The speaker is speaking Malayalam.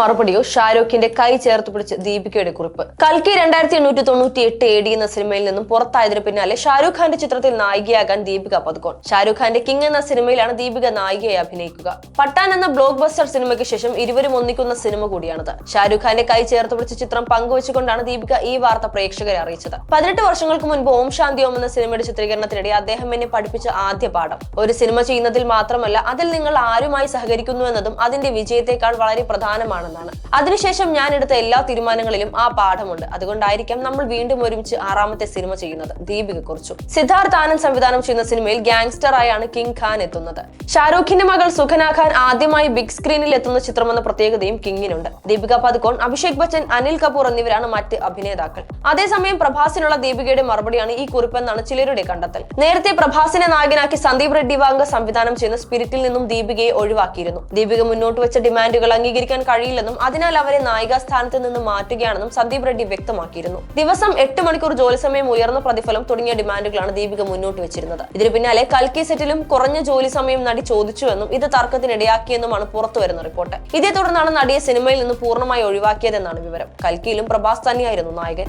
മറുപടിയോ ഷാരൂഖിന്റെ കൈ ചേർത്ത് പിടിച്ച് ദീപികയുടെ കുറിപ്പ്. കൽക്കി രണ്ടായിരത്തി എണ്ണൂറ്റി തൊണ്ണൂറ്റി എട്ട് എ ഡി എന്ന സിനിമയിൽ നിന്നും പുറത്തായതിനു പിന്നാലെ ഷാരൂഖ് ഖാന്റെ ചിത്രത്തിൽ നായികയാകാൻ ദീപിക പതുക്കോൺ. ഷാരൂഖ് ഖാന്റെ കിങ് എന്ന സിനിമയിലാണ് ദീപിക നായികയായി അഭിനയിക്കുക. പട്ടാൻ എന്ന ബ്ലോക്ക് ബസ്റ്റർ സിനിമയ്ക്ക് ശേഷം ഇരുവരും ഒന്നിക്കുന്ന സിനിമ കൂടിയാണിത്. ഷാരൂഖ് ഖാന്റെ കൈ ചേർത്ത് പിടിച്ച ചിത്രം പങ്കുവച്ചുകൊണ്ടാണ് ദീപിക ഈ വാർത്ത പ്രേക്ഷകരെ അറിയിച്ചത്. പതിനെട്ട് വർഷങ്ങൾക്ക് മുൻപ് ഓം ശാന്തി ഓം എന്ന സിനിമയുടെ ചിത്രീകരണത്തിനിടെ അദ്ദേഹം എന്നെ പഠിപ്പിച്ച ആദ്യ പാഠം. ഒരു സിനിമ ചെയ്യുന്നതിൽ മാത്രമല്ല അതിൽ നിങ്ങൾ ആരുമായി സഹകരിക്കുന്നു എന്നതും അതിന്റെ വിജയത്തെക്കാൾ വളരെ പ്രധാനമാണെന്നാണ് അതിനുശേഷം ഞാൻ എടുത്ത എല്ലാ തീരുമാനങ്ങളിലും ആ പാഠമുണ്ട്. അതുകൊണ്ടായിരിക്കാം നമ്മൾ വീണ്ടും ഒരുമിച്ച് ആറാമത്തെ സിനിമ ചെയ്യുന്നത്. ദീപിക കുറിച്ചു. സിദ്ധാർത്ഥ് ആനന്ദ് സംവിധാനം ചെയ്യുന്ന സിനിമയിൽ ഗാങ്സ്റ്റർ ആയാണ് കിങ് ഖാൻ എത്തുന്നത്. ഷാരൂഖിന്റെ മകൾ സുഖന ഖാൻ ആദ്യമായി ബിഗ് സ്ക്രീനിൽ എത്തുന്ന ചിത്രമെന്ന പ്രത്യേകതയും കിങ്ങിനുണ്ട്. ദീപിക പതുക്കോൺ അഭിഷേക് ബച്ചൻ അനിൽ കപൂർ എന്നിവരാണ് മറ്റ് അഭിനേതാക്കൾ. അതേസമയം പ്രഭാസിനുള്ള ദീപികയുടെ മറുപടിയാണ് ഈ കുറിപ്പെന്നാണ് ചിലരുടെ കണ്ടെത്തൽ. നേരത്തെ പ്രഭാസിനെ നായകനാക്കി സന്ദീപ് റെഡ്ഡി വാങ്ക സംവിധാനം ചെയ്യുന്ന സ്പിരിറ്റിൽ നിന്നും ദീപികയെ ഒഴിവാക്കിയിരുന്നു. ദീപിക മുന്നോട്ട് വെച്ച ഡിമാൻഡുകൾ അംഗീകരിക്കാൻ കഴിയില്ലെന്നും അതിനാൽ അവരെ നായിക സ്ഥാനത്ത് നിന്ന് മാറ്റുകയാണെന്നും സന്ദീപ് റെഡ്ഡി വ്യക്തമാക്കിയിരുന്നു. ദിവസം എട്ട് മണിക്കൂർ ജോലി സമയം ഉയർന്ന പ്രതിഫലം തുടങ്ങിയ ഡിമാൻഡുകളാണ് ദീപിക മുന്നോട്ട് വെച്ചിരുന്നത്. ഇതിന് പിന്നാലെ കൽക്കി സെറ്റിലും കുറഞ്ഞ ജോലി സമയം നടി ചോദിച്ചുവെന്നും ഇത് തർക്കത്തിനിടയാക്കിയെന്നുമാണ് പുറത്തുവരുന്ന റിപ്പോർട്ട്. ഇതേ തുടർന്നാണ് നടിയെ സിനിമയിൽ നിന്ന് പൂർണമായി ഒഴിവാക്കിയതെന്നാണ് വിവരം. കൽക്കിയിലും പ്രഭാസ് തന്നെയായിരുന്നു നായകൻ.